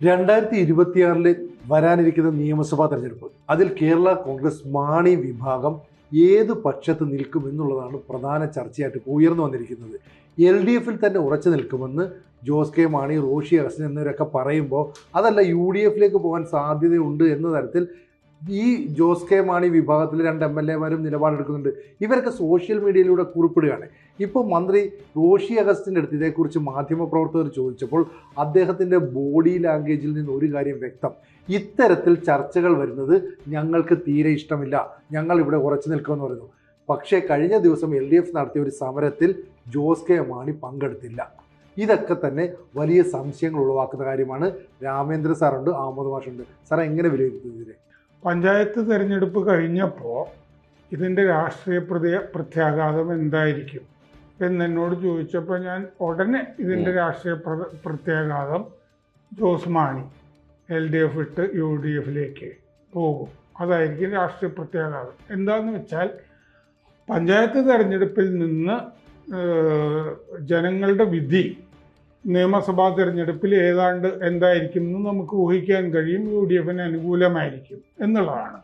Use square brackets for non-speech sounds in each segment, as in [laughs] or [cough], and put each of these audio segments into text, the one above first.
രണ്ടായിരത്തി ഇരുപത്തിയാറിൽ വരാനിരിക്കുന്ന നിയമസഭാ തെരഞ്ഞെടുപ്പ്. അതിൽ കേരള കോൺഗ്രസ് മാണി വിഭാഗം ഏത് പക്ഷത്ത് നിൽക്കും എന്നുള്ളതാണ് പ്രധാന ചർച്ചയായിട്ട് ഉയർന്നു വന്നിരിക്കുന്നത്. എൽ ഡി എഫിൽ തന്നെ ഉറച്ചു നിൽക്കുമെന്ന് ജോസ് കെ മാണി റോഷി അഗസ്റ്റിൻ എന്നിവരൊക്കെ പറയുമ്പോൾ അതല്ല യു ഡി എഫിലേക്ക് പോകാൻ സാധ്യതയുണ്ട് എന്ന തരത്തിൽ ഈ ജോസ് കെ മാണി വിഭാഗത്തിലെ രണ്ട് എം എൽ എമാരും നിലപാടെടുക്കുന്നുണ്ട്. ഇവരൊക്കെ സോഷ്യൽ മീഡിയയിലൂടെ കുറിപ്പിടുകയാണ്. ഇപ്പോൾ മന്ത്രി റോഷി അഗസ്റ്റിന്റെ അടുത്ത് ഇതേക്കുറിച്ച് മാധ്യമപ്രവർത്തകർ ചോദിച്ചപ്പോൾ അദ്ദേഹത്തിന്റെ ബോഡി ലാംഗ്വേജിൽ നിന്ന് ഒരു കാര്യം വ്യക്തം. ഇത്തരത്തിൽ ചർച്ചകൾ വരുന്നത് ഞങ്ങൾക്ക് തീരെ ഇഷ്ടമില്ല. ഞങ്ങൾ ഇവിടെ ഉറച്ചു നിൽക്കുമെന്ന് പറയുന്നു. പക്ഷേ കഴിഞ്ഞ ദിവസം എൽ ഡി എഫ് നടത്തിയ ഒരു സമരത്തിൽ ജോസ് കെ മാണി പങ്കെടുത്തില്ല. ഇതൊക്കെ തന്നെ വലിയ സംശയങ്ങൾ ഉളവാക്കുന്ന കാര്യമാണ്. രാമേന്ദ്ര സാറുണ്ട് ആമോദ് മാഷുണ്ട്. സാർ എങ്ങനെ വിലയിരുത്തുന്നു ഇതിനെ? പഞ്ചായത്ത് തിരഞ്ഞെടുപ്പ് കഴിഞ്ഞപ്പോൾ ഇതിന്റെ രാഷ്ട്രീയ പ്രതി പ്രത്യാഘാതം എന്തായിരിക്കും? എന്നെന്നോട് ചോദിച്ചപ്പോൾ ഞാൻ ഉടനെ ഇതിന്റെ രാഷ്ട്രീയ പ്ര- പ്രത്യാഘാതം Jose Mani L D F ഇട്ട് യു ഡി എഫിലേക്ക് പോകും. അതായിരിക്കും രാഷ്ട്രീയ പ്രത്യാഘാതം. എന്താണെന്ന് വെച്ചാൽ പഞ്ചായത്ത് തെരഞ്ഞെടുപ്പിൽ നിന്ന് ജനങ്ങളുടെ വിധി നിയമസഭാ തിരഞ്ഞെടുപ്പിൽ ഏതാണ്ട് എന്തായിരിക്കും എന്ന് നമുക്ക് ഊഹിക്കാൻ കഴിയും. യു ഡി എഫിന് അനുകൂലമായിരിക്കും എന്നുള്ളതാണ്.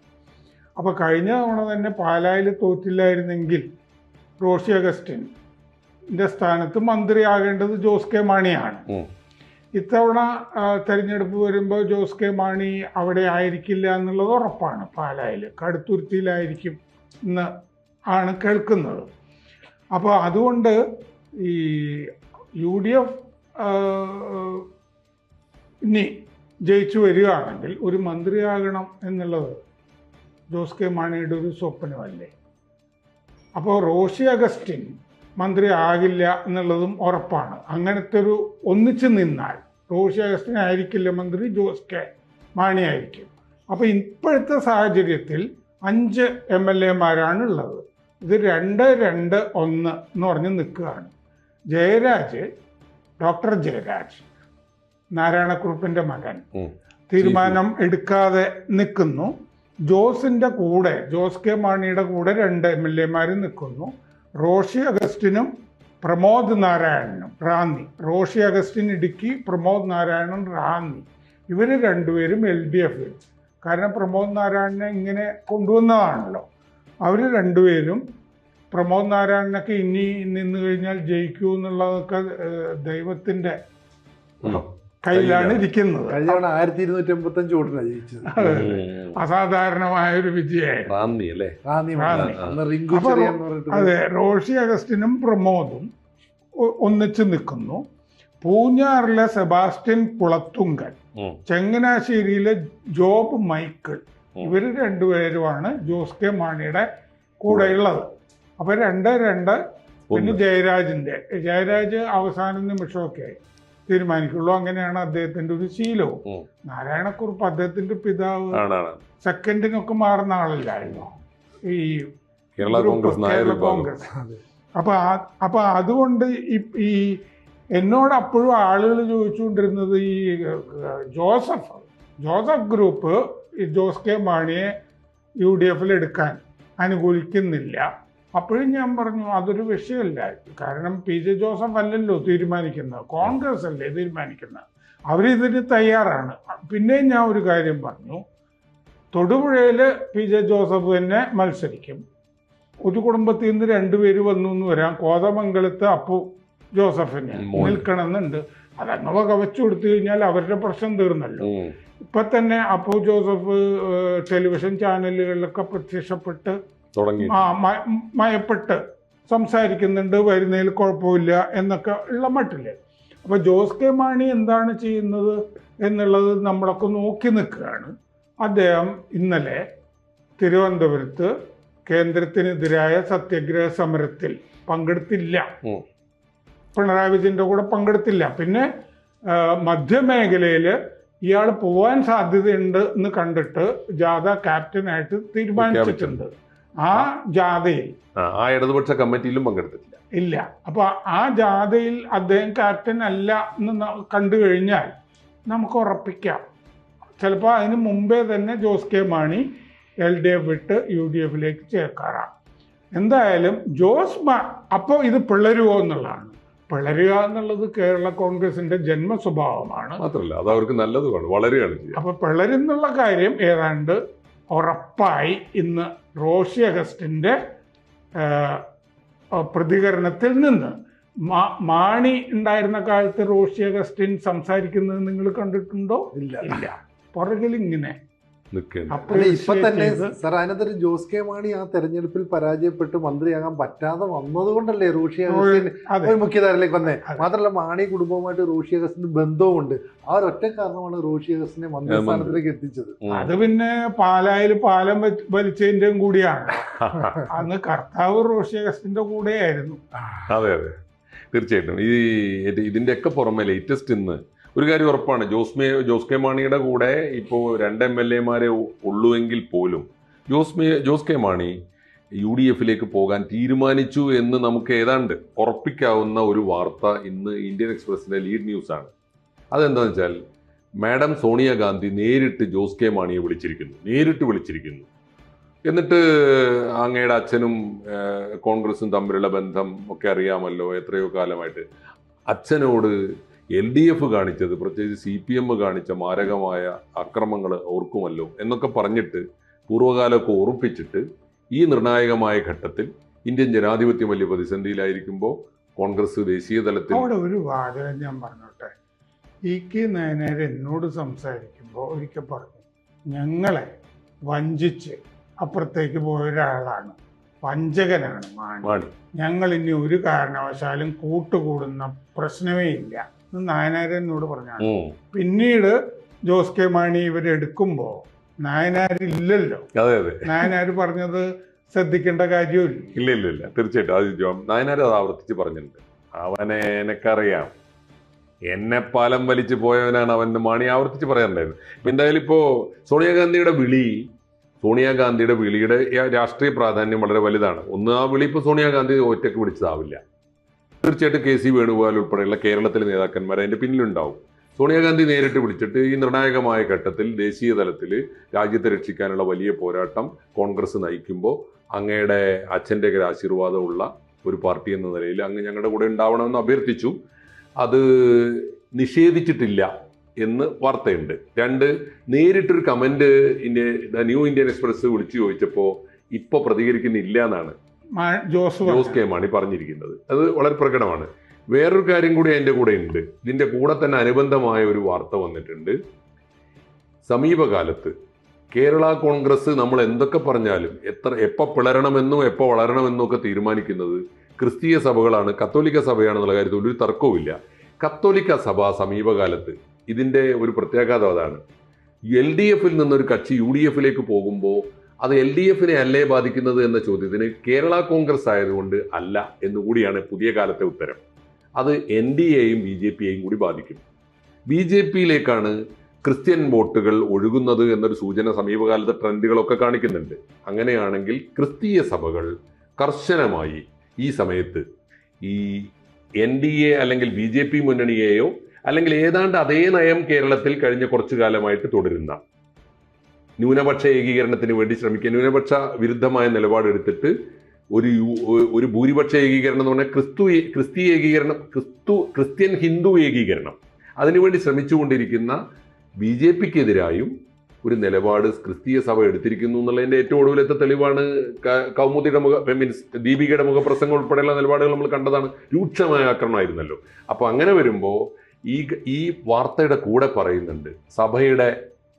അപ്പോൾ കഴിഞ്ഞ തവണ തന്നെ പാലായിൽ തോറ്റില്ലായിരുന്നെങ്കിൽ റോഷി അഗസ്റ്റിന്റെ സ്ഥാനത്ത് മന്ത്രിയാകേണ്ടത് ജോസ് കെ മാണിയാണ്. ഇത്തവണ തെരഞ്ഞെടുപ്പ് വരുമ്പോൾ ജോസ് കെ മാണി അവിടെ ആയിരിക്കില്ല എന്നുള്ളത് ഉറപ്പാണ്. പാലായിൽ കടുത്തുരുത്തിയിലായിരിക്കും എന്ന് ആണ് കേൾക്കുന്നത്. അപ്പോൾ അതുകൊണ്ട് ഈ യു ഡി എഫ് ഇനി ജയിച്ചു വരികയാണെങ്കിൽ ഒരു മന്ത്രിയാകണം എന്നുള്ളത് ജോസ് കെ മാണിയുടെ ഒരു സ്വപ്നമല്ലേ? അപ്പോൾ റോഷി അഗസ്റ്റിൻ മന്ത്രി ആകില്ല എന്നുള്ളതും ഉറപ്പാണ്. അങ്ങനത്തെ ഒരു ഒന്നിച്ചു നിന്നാൽ റോഷി അഗസ്റ്റിൻ ആയിരിക്കില്ല മന്ത്രി ജോസ് കെ മാണി ആയിരിക്കും. അപ്പോൾ ഇപ്പോഴത്തെ സാഹചര്യത്തിൽ അഞ്ച് എം എൽ എമാരാണ് ഉള്ളത് ഇത് രണ്ട് രണ്ട് ഒന്ന് എന്ന് പറഞ്ഞ് നിൽക്കുകയാണ്. ജയരാജ് ഡോക്ടർ ജയരാജ് നാരായണക്കുറുപ്പിന്റെ മകൻ. തീരുമാനം എടുക്കാതെ നിൽക്കുന്നു. ജോസിന്റെ കൂടെ ജോസ് കെ മാണിയുടെ കൂടെ രണ്ട് എം എൽ എമാരും നിൽക്കുന്നു. റോഷി അഗസ്റ്റിനും പ്രമോദ് നാരായണനും റാന്നി. റോഷി അഗസ്റ്റിൻ ഇടുക്കി പ്രമോദ് നാരായണൻ റാന്നി. ഇവർ രണ്ടുപേരും എൽ ഡി എഫ് കാരണം പ്രമോദ് നാരായണനെ ഇങ്ങനെ കൊണ്ടുവന്നതാണല്ലോ. അവർ രണ്ടുപേരും പ്രമോദ് നാരായണനൊക്കെ ഇനി നിന്ന് കഴിഞ്ഞാൽ ജയിക്കൂ എന്നുള്ളതൊക്കെ ദൈവത്തിന്റെ കയ്യിലാണ് ഇരിക്കുന്നത്. കഴിഞ്ഞ ആയിരത്തി ഇരുന്നൂറ്റി അമ്പത്തി അഞ്ച് വോട്ടിനാണ് ജയിച്ചത് അസാധാരണമായ ഒരു വിജയമായിരുന്നു അതെ റോഷി അഗസ്റ്റിനും പ്രമോദും ഒന്നിച്ച് നിൽക്കുന്നു. പൂഞ്ഞാറിലെ സെബാസ്റ്റ്യൻ കുളത്തുങ്കൽ ചെങ്ങനാശ്ശേരിയിലെ ജോബ് മൈക്കിൾ. ഇവർ രണ്ടുപേരുമാണ് ജോസ് കെ മാണിയുടെ കൂടെയുള്ളത്. അപ്പൊ രണ്ട് രണ്ട് പിന്നെ ജയരാജിന്റെ. ജയരാജ് അവസാന നിമിഷമൊക്കെ തീരുമാനിക്കുള്ളൂ. അങ്ങനെയാണ് അദ്ദേഹത്തിന്റെ ഒരു ശീലവും. നാരായണക്കുറുപ്പ് അദ്ദേഹത്തിന്റെ പിതാവ് സെക്കൻഡിനൊക്കെ മാറുന്ന ആളല്ലായിരുന്നു? ഈ കേരള കോൺഗ്രസ് കോൺഗ്രസ്. അപ്പൊ അപ്പൊ അതുകൊണ്ട് ഈ- എന്നോട് അപ്പോഴും ആളുകൾ ചോദിച്ചുകൊണ്ടിരുന്നത് ഈ ജോസഫ് ജോസഫ് ഗ്രൂപ്പ് ജോസ് കെ മാണിയെ യു ഡി എഫിൽ എടുക്കാൻ അനുകൂലിക്കുന്നില്ല. അപ്പോഴും ഞാൻ പറഞ്ഞു അതൊരു വിഷയമല്ല. കാരണം പി ജെ ജോസഫ് അല്ലല്ലോ തീരുമാനിക്കുന്നത്. കോൺഗ്രസ് അല്ലേ തീരുമാനിക്കുന്നത്. അവരിതിന് തയ്യാറാണ്. പിന്നെയും ഞാൻ ഒരു കാര്യം പറഞ്ഞു. തൊടുപുഴയിൽ പി ജെ ജോസഫ് തന്നെ മത്സരിക്കും. ഒരു കുടുംബത്തിൽ നിന്ന് രണ്ടുപേര് വന്നു എന്ന് വരാം. കോതമംഗലത്ത് അപ്പു ജോസഫിന്. നിൽക്കണമെന്നുണ്ട്. അതങ്ങ് വകവച്ചു കൊടുത്തു കഴിഞ്ഞാൽ അവരുടെ പ്രശ്നം തീർന്നല്ലോ. ഇപ്പൊ തന്നെ അപ്പു ജോസഫ് ടെലിവിഷൻ ചാനലുകളിലൊക്കെ പ്രത്യക്ഷപ്പെട്ട് തുടങ്ങി മയപ്പെട്ട് സംസാരിക്കുന്നുണ്ട് വരുന്നതിൽ കുഴപ്പമില്ല എന്നൊക്കെ ഉള്ള മട്ടില്ല അപ്പൊ ജോസ് കെ മാണി എന്താണ് ചെയ്യുന്നത് എന്നുള്ളത് നമ്മളൊക്കെ നോക്കി നിൽക്കുകയാണ്. അദ്ദേഹം ഇന്നലെ തിരുവനന്തപുരത്ത് കേന്ദ്രത്തിനെതിരായ സത്യഗ്രഹ സമരത്തിൽ പങ്കെടുത്തില്ല. പിണറായി വിജയന്റെ കൂടെ പങ്കെടുത്തില്ല. പിന്നെ മധ്യമേഖലയിൽ ഇയാൾ പോവാൻ സാധ്യതയുണ്ട് എന്ന് കണ്ടിട്ട് ജാഥ ക്യാപ്റ്റനായിട്ട് തീരുമാനിച്ചിട്ടുണ്ട്. ആ ജാഥയിൽ. ആ, ഇടതുപക്ഷ കമ്മിറ്റിയിലും പങ്കെടുത്തിട്ടില്ല. ഇല്ല. അപ്പൊ ആ ജാഥയിൽ അദ്ദേഹം ക്യാപ്റ്റൻ അല്ല എന്ന് കണ്ടു കഴിഞ്ഞാൽ നമുക്ക് ഉറപ്പിക്കാം. ചിലപ്പോൾ അതിന് മുമ്പേ തന്നെ Jose K Mani L D F വിട്ട് യു ഡി എഫിലേക്ക് ചേർക്കാറാണ് എന്തായാലും ജോസ് മാ അപ്പോൾ ഇത് പിളരുവോ എന്നുള്ളതാണ്. പിളരുക എന്നുള്ളത് കേരള കോൺഗ്രസിന്റെ ജന്മ സ്വഭാവമാണ് മാത്രമല്ല അത് അവർക്ക് നല്ലതുമാണ് വളരെയാണ് അപ്പൊ പിളരുന്നുള്ള കാര്യം ഏതാണ്ട് ഉറപ്പായി ഇന്ന് റോഷി ആ, പ്രതികരണത്തിൽ നിന്ന്. മാ- മാണി ഉണ്ടായിരുന്ന കാലത്ത് റോഷി അഗസ്റ്റിൻ സംസാരിക്കുന്നത് നിങ്ങൾ കണ്ടിട്ടുണ്ടോ? ഇല്ല. ഇല്ല. പുറകിൽ ഇങ്ങനെ അല്ല ഇപ്പൊ തന്നെ സാർ അതിനകത്തൊരു ജോസ് കെ മാണി ആ തെരഞ്ഞെടുപ്പിൽ പരാജയപ്പെട്ട് മന്ത്രിയാകാൻ പറ്റാതെ വന്നതുകൊണ്ടല്ലേ കൊണ്ടല്ലേ അഗസ്റ്റിൻ ഒരു മുഖ്യധാരയിലേക്ക് വന്നേ. മാത്രമല്ല മാണി കുടുംബവുമായിട്ട് റോഷി അഗസ്റ്റിന് ബന്ധവുമുണ്ട്. ആ ഒരൊറ്റ കാരണമാണ് റോഷി അഗസ്റ്റിനെ മന്ത്രിസ്ഥാനത്തിലേക്ക് എത്തിച്ചത്. അത് പിന്നെ പാലായിൽ പാലം വലിച്ചതിന്റെ വലിച്ചതിന്റെയും കൂടിയാണ്. [laughs] അന്ന് കർത്താവ് റോഷി അഗസ്റ്റിന്റെ കൂടെയായിരുന്നു. അതെ അതെ. തീർച്ചയായിട്ടും. ഈ ഇതിന്റെ ഇതിന്റെയൊക്കെ പുറമെ ലേറ്റസ്റ്റ് ഇന്ന് ഒരു കാര്യം ഉറപ്പാണ്. ജോസ് മേ ജോസ് കെ മാണിയുടെ കൂടെ ഇപ്പോൾ രണ്ട് എം എൽ എമാരെ ഉള്ളുവെങ്കിൽ പോലും Jose may Jose K Mani U D എഫിലേക്ക് പോകാൻ തീരുമാനിച്ചു എന്ന് നമുക്ക് ഏതാണ്ട് ഉറപ്പിക്കാവുന്ന ഒരു വാർത്ത ഇന്ന് ഇന്ത്യൻ എക്സ്പ്രസിന്റെ ലീഡ് ന്യൂസാണ്. അതെന്താണെന്ന് വെച്ചാൽ മാഡം സോണിയാഗാന്ധി നേരിട്ട് ജോസ് കെ മാണിയെ വിളിച്ചിരിക്കുന്നു. നേരിട്ട് വിളിച്ചിരിക്കുന്നു. എന്നിട്ട് അങ്ങയുടെ അച്ഛനും കോൺഗ്രസും തമ്മിലുള്ള ബന്ധം ഒക്കെ അറിയാമല്ലോ എത്രയോ കാലമായിട്ട്. അച്ഛനോട് എൽ ഡി എഫ് കാണിച്ചത് പ്രത്യേകിച്ച് സി പി എം കാണിച്ച മാരകമായ അക്രമങ്ങൾ ഓർക്കുമല്ലോ എന്നൊക്കെ പറഞ്ഞിട്ട് പൂർവകാലമൊക്കെ ഓർപ്പിച്ചിട്ട് ഈ നിർണായകമായ ഘട്ടത്തിൽ ഇന്ത്യൻ ജനാധിപത്യം വലിയ പ്രതിസന്ധിയിലായിരിക്കുമ്പോൾ കോൺഗ്രസ് ദേശീയ തലത്തിൽ അവിടെ ഒരു വാചകം ഞാൻ പറഞ്ഞോട്ടെ. ഇ കെ നായനാർ എന്നോട് സംസാരിക്കുമ്പോൾ ഒരിക്കൽ പറഞ്ഞു ഞങ്ങളെ വഞ്ചിച്ച് അപ്പുറത്തേക്ക് പോയ ഒരാളാണ്. വഞ്ചകനാണ് മാണി. ഞങ്ങൾ ഇനി ഒരു കാരണവശാലും കൂട്ടുകൂടുന്ന പ്രശ്നമേ ഇല്ല. പറഞ്ഞാണ്. ഉം. പിന്നീട് ജോസ് കെ മാണി ഇവരെടുക്കുമ്പോൾ നായനാരില്ലല്ലോ അതെ അതെ. നായനാര് പറഞ്ഞത് ശ്രദ്ധിക്കേണ്ട കാര്യമില്ല. ഇല്ല ഇല്ല ഇല്ല. തീർച്ചയായിട്ടും. അത് ജോ അത് ആവർത്തിച്ച് പറഞ്ഞിട്ടുണ്ട്. അവനെ എനക്കറിയാം. എന്നെ പാലം വലിച്ചു പോയവനാണ് അവൻ മാണി ആവർത്തിച്ച് പറയാറുണ്ടായിരുന്നു. ഇപ്പൊ എന്തായാലും ഇപ്പോ സോണിയാഗാന്ധിയുടെ വിളി സോണിയാഗാന്ധിയുടെ വിളിയുടെ രാഷ്ട്രീയ പ്രാധാന്യം വളരെ വലുതാണ്. ഒന്ന് ആ വിളി ഇപ്പോൾ സോണിയാഗാന്ധി ഒറ്റയ്ക്ക് വിളിച്ചതാവില്ല. തീർച്ചയായിട്ടും കെ സി വേണുഗോപാൽ ഉൾപ്പെടെയുള്ള കേരളത്തിലെ നേതാക്കന്മാർ അതിന്റെ പിന്നിലുണ്ടാവും. സോണിയാഗാന്ധി നേരിട്ട് വിളിച്ചിട്ട് ഈ നിർണായകമായ ഘട്ടത്തിൽ ദേശീയ തലത്തിൽ രാജ്യത്തെ രക്ഷിക്കാനുള്ള വലിയ പോരാട്ടം കോൺഗ്രസ് നയിക്കുമ്പോൾ അങ്ങയുടെ അച്ഛന്റെ ആശീർവാദമുള്ള ഒരു പാർട്ടി എന്ന നിലയിൽ അങ്ങ് ഞങ്ങളുടെ കൂടെ ഉണ്ടാവണമെന്ന് അഭ്യർത്ഥിച്ചു. അത് നിഷേധിച്ചിട്ടില്ല എന്ന് വാർത്തയുണ്ട്. രണ്ട് നേരിട്ടൊരു comment India New Indian Express വിളിച്ചു ചോദിച്ചപ്പോൾ ഇപ്പോൾ പ്രതികരിക്കുന്നില്ല എന്നാണ്. ജോസ് ജോസ് കെ മാണി പറഞ്ഞിരിക്കുന്നത്. അത് വളരെ പ്രകടമാണ്. വേറൊരു കാര്യം കൂടി അതിന്റെ കൂടെ ഉണ്ട്. ഇതിന്റെ കൂടെ തന്നെ അനുബന്ധമായ ഒരു വാർത്ത വന്നിട്ടുണ്ട്. സമീപകാലത്ത് കേരള കോൺഗ്രസ് നമ്മൾ എന്തൊക്കെ പറഞ്ഞാലും എത്ര എപ്പോൾ പിളരണമെന്നും എപ്പോൾ വളരണമെന്നും ഒക്കെ തീരുമാനിക്കുന്നത് ക്രിസ്തീയ സഭകളാണ് കത്തോലിക്ക സഭയാണെന്നുള്ള കാര്യത്തിൽ ഒരു തർക്കവുമില്ല. കത്തോലിക്ക സഭ സമീപകാലത്ത് ഇതിന്റെ ഒരു പ്രത്യാഘാതം അതാണ്. എൽ ഡി എഫിൽ നിന്നൊരു കക്ഷി യു ഡി എഫിലേക്ക് പോകുമ്പോൾ അത് എൽ ഡി എഫിനെ അല്ലേ ബാധിക്കുന്നത് എന്ന ചോദ്യത്തിന് കേരള കോൺഗ്രസ് ആയതുകൊണ്ട് അല്ല എന്നുകൂടിയാണ് പുതിയ കാലത്തെ ഉത്തരം. അത് എൻ ഡി എയും ബി ജെ പിയെയും കൂടി ബാധിക്കും. ബി ജെ പിയിലേക്കാണ് ക്രിസ്ത്യൻ വോട്ടുകൾ ഒഴുകുന്നത് എന്നൊരു സൂചന സമീപകാലത്തെ ട്രെൻഡുകളൊക്കെ കാണിക്കുന്നുണ്ട്. അങ്ങനെയാണെങ്കിൽ ക്രിസ്തീയ സഭകൾ കർശനമായി ഈ സമയത്ത് ഈ എൻ ഡി എ അല്ലെങ്കിൽ ബി ജെ പി മുന്നണിയെയോ അല്ലെങ്കിൽ ഏതാണ്ട് അതേ നയം കേരളത്തിൽ കഴിഞ്ഞ കുറച്ചു കാലമായിട്ട് തുടരുന്ന ന്യൂനപക്ഷ ഏകീകരണത്തിന് വേണ്ടി ശ്രമിക്കുക. ന്യൂനപക്ഷ വിരുദ്ധമായ നിലപാടെടുത്തിട്ട് ഒരു ഒരു ഭൂരിപക്ഷ ഏകീകരണം എന്ന് പറഞ്ഞാൽ ക്രിസ്തു ക്രിസ്തീയ ഏകീകരണം ക്രിസ്തു ക്രിസ്ത്യൻ ഹിന്ദു ഏകീകരണം. അതിനുവേണ്ടി ശ്രമിച്ചുകൊണ്ടിരിക്കുന്ന ബി ജെ പിക്കെതിരായും ഒരു നിലപാട് ക്രിസ്തീയ സഭ എടുത്തിരിക്കുന്നു എന്നുള്ളതിന്റെ ഏറ്റവും ഒടുവിലത്തെ തെളിവാണ് കൗമുദിയുടെ മുഖ മീൻസ് ദീപികയുടെ മുഖപ്രസംഗം ഉൾപ്പെടെയുള്ള നിലപാടുകൾ നമ്മൾ കണ്ടതാണ്. രൂക്ഷമായ ആക്രമണമായിരുന്നല്ലോ. അപ്പോൾ അങ്ങനെ വരുമ്പോൾ ഈ ഈ വാർത്തയുടെ കൂടെ പറയുന്നുണ്ട്. സഭയുടെ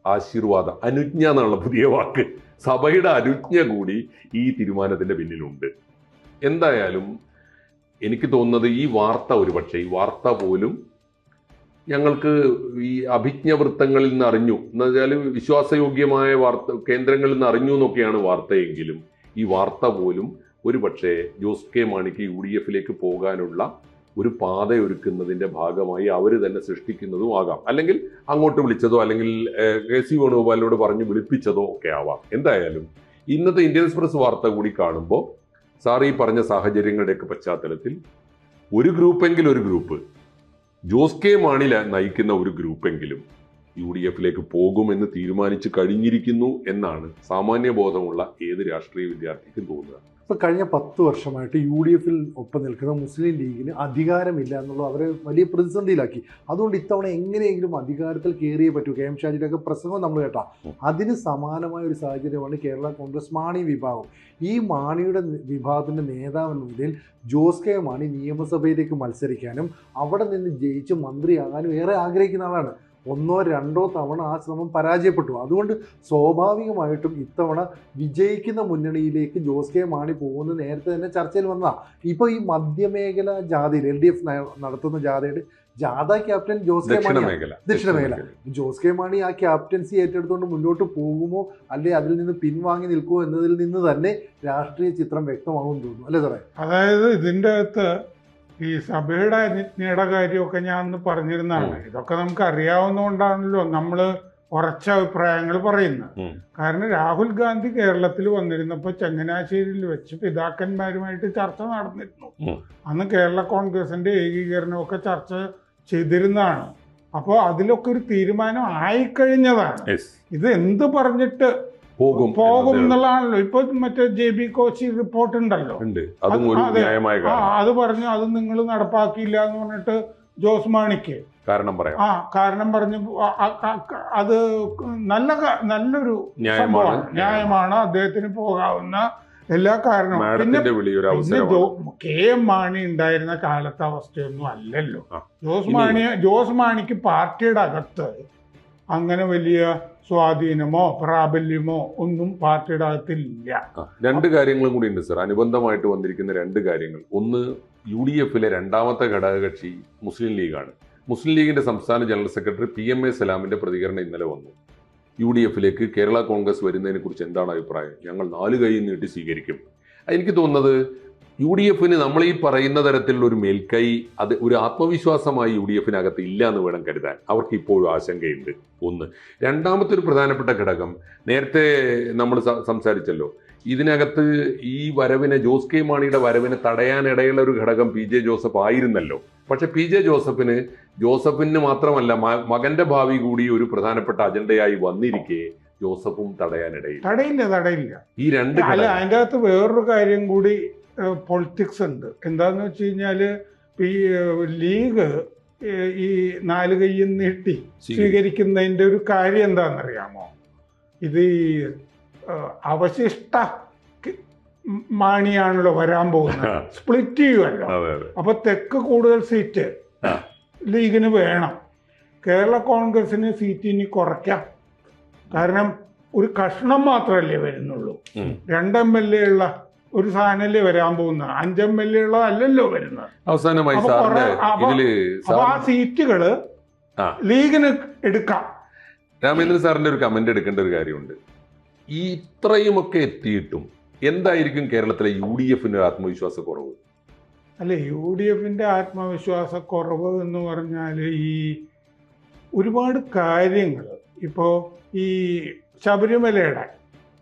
ആശീർവാദം അനുജ്ഞ എന്നുള്ള പുതിയ വാക്ക്. സഭയുടെ അനുജ്ഞ കൂടി ഈ തീരുമാനത്തിന്റെ പിന്നിലുണ്ട്. എന്തായാലും എനിക്ക് തോന്നുന്നത് ഈ വാർത്ത ഒരുപക്ഷെ ഈ വാർത്ത പോലും ഞങ്ങൾക്ക് ഈ അഭിജ്ഞവൃത്തങ്ങളിൽ നിന്ന് അറിഞ്ഞു. എന്ന് വെച്ചാൽ വിശ്വാസയോഗ്യമായ വാർത്ത കേന്ദ്രങ്ങളിൽ നിന്ന് അറിഞ്ഞു എന്നൊക്കെയാണ് വാർത്തയെങ്കിലും ഈ വാർത്ത പോലും ഒരുപക്ഷെ ജോസ് കെ മാണിക്ക് യു ഡി എഫിലേക്ക് പോകാനുള്ള ഒരു പാതയൊരുക്കുന്നതിന്റെ ഭാഗമായി അവർ തന്നെ സൃഷ്ടിക്കുന്നതും ആകാം. അല്ലെങ്കിൽ അങ്ങോട്ട് വിളിച്ചതോ അല്ലെങ്കിൽ കെ സി വേണുഗോപാലിനോട് പറഞ്ഞ് വിളിപ്പിച്ചതോ ഒക്കെ ആവാം. എന്തായാലും ഇന്നത്തെ ഇന്ത്യൻ എക്സ്പ്രസ് വാർത്ത കൂടി കാണുമ്പോൾ സാർ ഈ പറഞ്ഞ സാഹചര്യങ്ങളുടെയൊക്കെ പശ്ചാത്തലത്തിൽ ഒരു ഗ്രൂപ്പെങ്കിലും ഒരു ഗ്രൂപ്പ് ജോസ് കെ മാണി നയിക്കുന്ന ഒരു ഗ്രൂപ്പെങ്കിലും യു ഡി എഫിലേക്ക് പോകുമെന്ന് തീരുമാനിച്ചു കഴിഞ്ഞിരിക്കുന്നു എന്നാണ് സാമാന്യ ബോധമുള്ള ഏത് രാഷ്ട്രീയ വിദ്യാർത്ഥിക്കും തോന്നുക. ഇപ്പോൾ കഴിഞ്ഞ പത്ത് വർഷമായിട്ട് യു ഡി എഫിൽ ഒപ്പം നിൽക്കുന്ന മുസ്ലിം ലീഗിന് അധികാരമില്ല എന്നുള്ളത് അവരെ വലിയ പ്രതിസന്ധിയിലാക്കി. അതുകൊണ്ട് ഇത്തവണ എങ്ങനെയെങ്കിലും അധികാരത്തിൽ കയറിയേ പറ്റൂ. കെ എം ഷാജിയുടെ ഒക്കെ പ്രസംഗം നമ്മൾ കേട്ടാ. അതിന് സമാനമായ ഒരു സാഹചര്യമാണ് കേരള കോൺഗ്രസ് മാണി വിഭാഗം. ഈ മാണിയുടെ വിഭാഗത്തിന്റെ നേതാവ് എന്ന നിലയിൽ ജോസ് കെ മാണി നിയമസഭയിലേക്ക് മത്സരിക്കാനും അവിടെ നിന്ന് ജയിച്ച് മന്ത്രിയാകാനും ഏറെ ആഗ്രഹിക്കുന്ന ആളാണ്. ഒന്നോ രണ്ടോ തവണ ആ ശ്രമം പരാജയപ്പെട്ടു. അതുകൊണ്ട് സ്വാഭാവികമായിട്ടും ഇത്തവണ വിജയിക്കുന്ന മുന്നണിയിലേക്ക് ജോസ് കെ മാണി പോകുന്ന നേരത്തെ തന്നെ ചർച്ചയിൽ വന്നതാണ് ഇപ്പോൾ ഈ മധ്യമേഖല ജാഥയിൽ എൽ ഡി എഫ് നടത്തുന്ന ജാഥയുടെ ജാഥ ക്യാപ്റ്റൻ ജോസ് കെ മാണി ദക്ഷിണ മേഖല. ജോസ് കെ മാണി ആ ക്യാപ്റ്റൻസി ഏറ്റെടുത്തുകൊണ്ട് മുന്നോട്ട് പോകുമോ അല്ലെ അതിൽ നിന്ന് പിൻവാങ്ങി നിൽക്കുമോ എന്നതിൽ നിന്ന് തന്നെ രാഷ്ട്രീയ ചിത്രം വ്യക്തമാകുമെന്ന് തോന്നുന്നു. അല്ലേ സാറേ? അതായത് ഇതിന്റെ അകത്ത് ഈ സഭയുടെ അനുജ്ഞയുടെ കാര്യമൊക്കെ ഞാൻ അന്ന് പറഞ്ഞിരുന്നതാണ് ഇതൊക്കെ നമുക്ക് അറിയാവുന്നതുകൊണ്ടാണല്ലോ നമ്മൾ ഉറച്ച അഭിപ്രായങ്ങൾ പറയുന്നത്. കാരണം രാഹുൽ ഗാന്ധി കേരളത്തിൽ വന്നിരുന്നപ്പോൾ ചങ്ങനാശ്ശേരിയിൽ വെച്ച് പിതാക്കന്മാരുമായിട്ട് ചർച്ച നടന്നിരുന്നു. അന്ന് കേരള കോൺഗ്രസിന്റെ ഏകീകരണമൊക്കെ ചർച്ച ചെയ്തിരുന്നതാണ്. അപ്പോൾ അതിലൊക്കെ ഒരു തീരുമാനം ആയിക്കഴിഞ്ഞതാണ്. ഇത് എന്ത് പറഞ്ഞിട്ട് പോകും പോകും എന്നുള്ളതാണല്ലോ. ഇപ്പൊ മറ്റേ ജെ ബി കോച്ചി റിപ്പോർട്ട് ഉണ്ടല്ലോ. ഉണ്ട്. അതും ഒരു ന്യായമായ അത് പറഞ്ഞു അത് നിങ്ങൾ നടപ്പാക്കിയില്ല എന്ന് പറഞ്ഞിട്ട് ജോസ് മാണിക്ക്. കാരണം പറയാം. ആ കാരണം പറഞ്ഞു അത് നല്ല നല്ലൊരു ന്യായമാണ്. സംഭവമാണ്. ന്യായമാണ് അദ്ദേഹത്തിന് പോകാവുന്ന എല്ലാ കാരണവും. പിന്നെ കെ എം മാണി ഉണ്ടായിരുന്ന കാലത്തെ അവസ്ഥയൊന്നും അല്ലല്ലോ. ജോസ് മാണി ജോസ് മാണിക്ക് പാർട്ടിയുടെ അകത്ത് അങ്ങനെ വലിയ സ്വാധീനമോ പ്രാബല്യമോ ഒന്നും പാർട്ടിയുടെ അകത്തില്ല രണ്ട് കാര്യങ്ങളും കൂടി ഉണ്ട് സർ. അനുബന്ധമായിട്ട് വന്നിരിക്കുന്ന രണ്ട് കാര്യങ്ങൾ. ഒന്ന് യു ഡി എഫിലെ രണ്ടാമത്തെ ഘടകകക്ഷി മുസ്ലിം ലീഗാണ്. മുസ്ലിം ലീഗിന്റെ സംസ്ഥാന general secretary P M A സലാമിന്റെ പ്രതികരണം ഇന്നലെ വന്നു. യു ഡി എഫിലേക്ക് കേരള കോൺഗ്രസ് വരുന്നതിനെ കുറിച്ച് എന്താണ് അഭിപ്രായം? ഞങ്ങൾ നാല് കൈ നീട്ടി സ്വീകരിക്കും. എനിക്ക് തോന്നുന്നത് യു ഡി എഫിന് നമ്മൾ ഈ പറയുന്ന തരത്തിലുള്ള ഒരു മേൽക്കൈ അത് ഒരു ആത്മവിശ്വാസമായി യു ഡി എഫിനകത്ത് ഇല്ല എന്ന് വേണം കരുതാൻ. അവർക്ക് ഇപ്പോഴും ആശങ്കയുണ്ട്. ഒന്ന്. രണ്ടാമത്തെ ഒരു പ്രധാനപ്പെട്ട ഘടകം നേരത്തെ നമ്മൾ സംസാരിച്ചല്ലോ ഇതിനകത്ത് ഈ വരവിനെ ജോസ് കെ മാണിയുടെ വരവിനെ തടയാനിടയുള്ള ഒരു ഘടകം പി ജെ ജോസഫ് ആയിരുന്നല്ലോ. പക്ഷെ പി ജെ ജോസഫിന് ജോസഫിന് മാത്രമല്ല മകന്റെ ഭാവി കൂടി ഒരു പ്രധാനപ്പെട്ട അജണ്ടയായി വന്നിരിക്കെ ജോസഫും തടയാനിടയില്ല. തടയില്ല തടയില്ല. ഈ രണ്ട് അല്ല അതിന്റെ അകത്ത് വേറൊരു കാര്യം കൂടി പൊളിറ്റിക്സ് ഉണ്ട്. എന്താന്ന് വെച്ച് കഴിഞ്ഞാൽ ഈ ലീഗ് ഈ നാല് കൈയും നീട്ടി സ്വീകരിക്കുന്നതിന്റെ ഒരു കാര്യം എന്താണെന്നറിയാമോ? ഇത് ഈ അവശിഷ്ട മാണിയാണല്ലോ വരാൻ പോകുന്നത്. സ്പ്ലിറ്റ് ചെയ്യുമല്ലോ അപ്പൊ തെക്ക് കൂടുതൽ സീറ്റ്. ലീഗിന് വേണം. കേരള കോൺഗ്രസിന് സീറ്റ് ഇനി കുറയ്ക്കാം. കാരണം ഒരു കഷ്ണം മാത്രമല്ലേ വരുന്നുള്ളൂ. രണ്ട് എം എൽ എ ഉള്ള ഒരു സാധനമല്ലേ വരാൻ പോകുന്നത്? അഞ്ചം എൽ ഉള്ളതല്ലല്ലോ വരുന്നത്. അവസാനമായി അപ്പൊ ആ സീറ്റുകൾ ലീഗിന് എടുക്കാം. രാമേന്ദ്രൻ സാറിന്റെ ഒരു കമന്റ് എടുക്കേണ്ട ഒരു കാര്യമുണ്ട്. ഈ ഇത്രയുമൊക്കെ എത്തിയിട്ടും എന്തായിരിക്കും കേരളത്തിലെ യു ഡി എഫിന്റെ ആത്മവിശ്വാസ കുറവ് അല്ലെ യു ഡി എഫിന്റെ ആത്മവിശ്വാസക്കുറവ് എന്ന് പറഞ്ഞാൽ ഈ ഒരുപാട് കാര്യങ്ങൾ ഇപ്പോ ഈ ശബരിമലയുടെ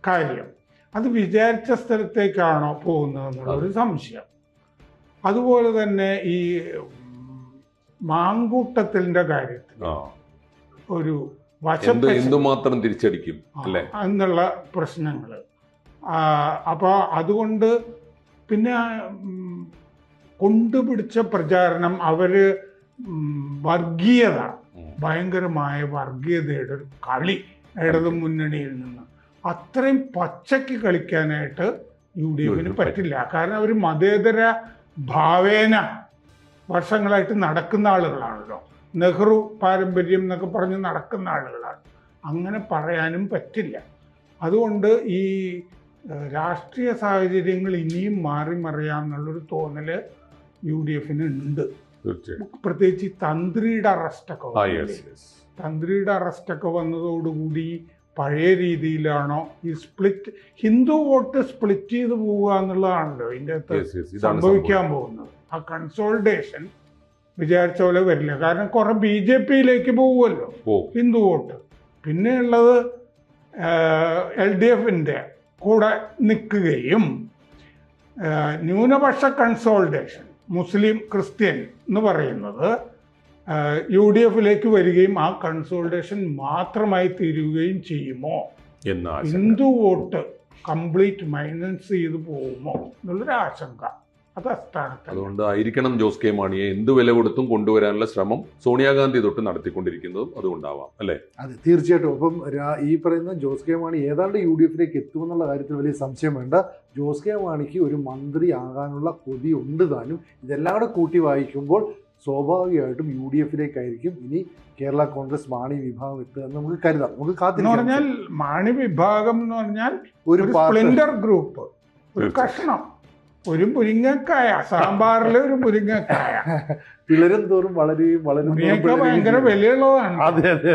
കാര്യം. അത് വിചാരിച്ച സ്ഥലത്തേക്കാണോ പോകുന്നതെന്നുള്ള ഒരു സംശയം. അതുപോലെ തന്നെ ഈ മാങ്കൂട്ടത്തിന്റെ മാങ്കൂട്ടത്തിന്റെ കാര്യത്തിൽ ഒരു എന്തുമാത്രം തിരിച്ചടിക്കും അല്ലേ? എന്നുള്ള പ്രശ്നങ്ങൾ. അപ്പോൾ അതുകൊണ്ട് പിന്നെ കൊണ്ടുപിടിച്ച പ്രചാരണം അവർ വർഗീയത. ഭയങ്കരമായ വർഗീയതയുടെ ഒരു കളി ഇടതു മുന്നണിയിൽ നിന്ന്. അത്രയും പച്ചയ്ക്ക് കളിക്കാനായിട്ട് യു ഡി എഫിന് പറ്റില്ല. കാരണം അവർ മതേതര ഭാവേന വർഷങ്ങളായിട്ട് നടക്കുന്ന ആളുകളാണല്ലോ. നെഹ്റു പാരമ്പര്യം എന്നൊക്കെ പറഞ്ഞ് നടക്കുന്ന ആളുകളാണ്. അങ്ങനെ പറയാനും പറ്റില്ല. അതുകൊണ്ട് ഈ രാഷ്ട്രീയ സാഹചര്യങ്ങൾ ഇനിയും മാറി മറിയാമെന്നുള്ളൊരു തോന്നൽ യു ഡി എഫിന് ഉണ്ട്. പ്രത്യേകിച്ച് തന്ത്രിയുടെ അറസ്റ്റൊക്കെ തന്ത്രിയുടെ അറസ്റ്റൊക്കെ വന്നതോടുകൂടി പഴയ രീതിയിലാണോ ഈ സ്പ്ലിറ്റ് ഹിന്ദു വോട്ട് സ്പ്ലിറ്റ് ചെയ്ത് പോവുക എന്നുള്ളതാണല്ലോ ഇതിന്റെ അകത്ത് സംഭവിക്കാൻ പോകുന്നത്. ആ കൺസോൾട്ടേഷൻ വിചാരിച്ച പോലെ വരില്ല. കാരണം കുറെ ബി ജെ പിയിലേക്ക് പോകുമല്ലോ ഹിന്ദു വോട്ട്. പിന്നെ ഉള്ളത് എൽ ഡി എഫിന്റെ കൂടെ നിൽക്കുകയും ന്യൂനപക്ഷ കൺസോൾട്ടേഷൻ മുസ്ലിം ക്രിസ്ത്യൻ എന്ന് പറയുന്നത് യു ഡി എഫിലേക്ക് വരികയും ആ കൺസോൾട്ടേഷൻ മാത്രമായി തീരുകയും ചെയ്യുമോ? എന്നാൽ ആശങ്ക. ഹിന്ദു വോട്ട് കംപ്ലീറ്റ് മൈനസ് ചെയ്ത് പോകുമോ എന്നുള്ളൊരു ആശങ്ക. അത് അസ്ഥാനത്ത്. അതുകൊണ്ട് ആയിരിക്കണം ജോസ് കെ മാണിയെ എന്ത് വില കൊടുത്തും കൊണ്ടുവരാനുള്ള ശ്രമം സോണിയാഗാന്ധി തൊട്ട് നടത്തിക്കൊണ്ടിരിക്കുന്നതും അതുകൊണ്ടാവാം അല്ലെ? അതെ തീർച്ചയായിട്ടും. അപ്പം ഈ പറയുന്ന ജോസ് കെ മാണി ഏതാണ്ട് യു ഡി എഫിലേക്ക് എത്തുമെന്നുള്ള കാര്യത്തിൽ വലിയ സംശയം വേണ്ട. ജോസ് കെ മാണിക്ക് ഒരു മന്ത്രി ആകാനുള്ള കൊതി ഉണ്ട് താനും. ഇതെല്ലാം കൂടെ കൂട്ടി വായിക്കുമ്പോൾ സ്വാഭാവികമായിട്ടും യു ഡി എഫിലേക്കായിരിക്കും ഇനി കേരള കോൺഗ്രസ് മാണി വിഭാഗം എത്തുക എന്ന് നമുക്ക് കരുതാം. നമുക്ക് പറഞ്ഞാൽ കാത്തിരിക്കാം. മാണി വിഭാഗം എന്ന് പറഞ്ഞാൽ ഒരു സ്പ്ലിൻഡർ ഗ്രൂപ്പ് ഒരു കഷ്ണം ഒരു മുരിങ്ങക്കായ സാമ്പാറിലെ ഒരു മുരിങ്ങക്കായ. [laughs] പിളരും തോറും വളരെയും വളരെ ഭയങ്കര വിലയുള്ളതാണ്. അതെ അതെ.